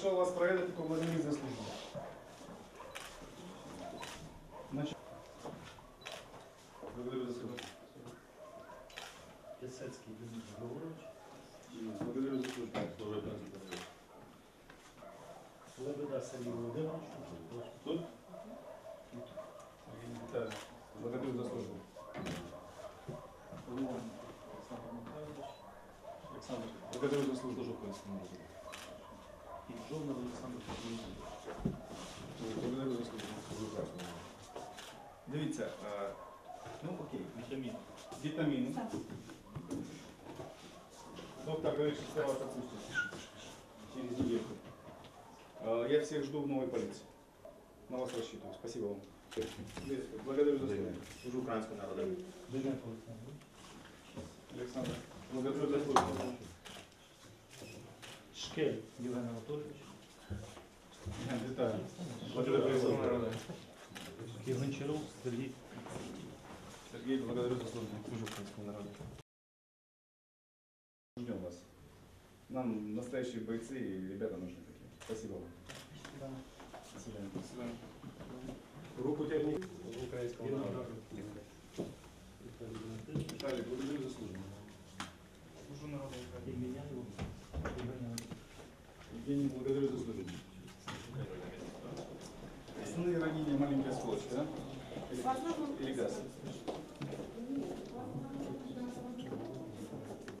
Прошу вас проведати комунальні заслуження. Значить, благодарю за службу. Пісецький Денис Григорович, Благодарю за службу. Лебеда Сергій Володимирович, Тут? Так. Благодарю за службу. Олександр, благодарю за службу українському народу. і Жовнар Олександр Петрович. Благодарю за службу. Дивіться, е, ну окей, Вітамін. вітаміни. Доктор говорит, что скоро вас отпустят. Через недельку. Э, Я всех жду в новой полиции. На вас рассчитываю. Спасибо вам. Благодарю за службу. Служу українському народу. Денисенко Олександрович. Александр, благодарю за службу. Шкель Євген Анатолійович. Вітаю. Благодарю за службу. І Гончаров Сергій. Сергей, благодарю за службу. Служу украинскому народу. Ждем вас. Нам настоящие бойцы и ребята нужны такие. Спасибо вам. До свидания. До свидания. Руку тягни. Українському Віталій народу. Валентинович. Виталий, благодарю за службу. Евгений, благодарю за службу. Основные ранения маленькие осколочки, да? Или, или газ?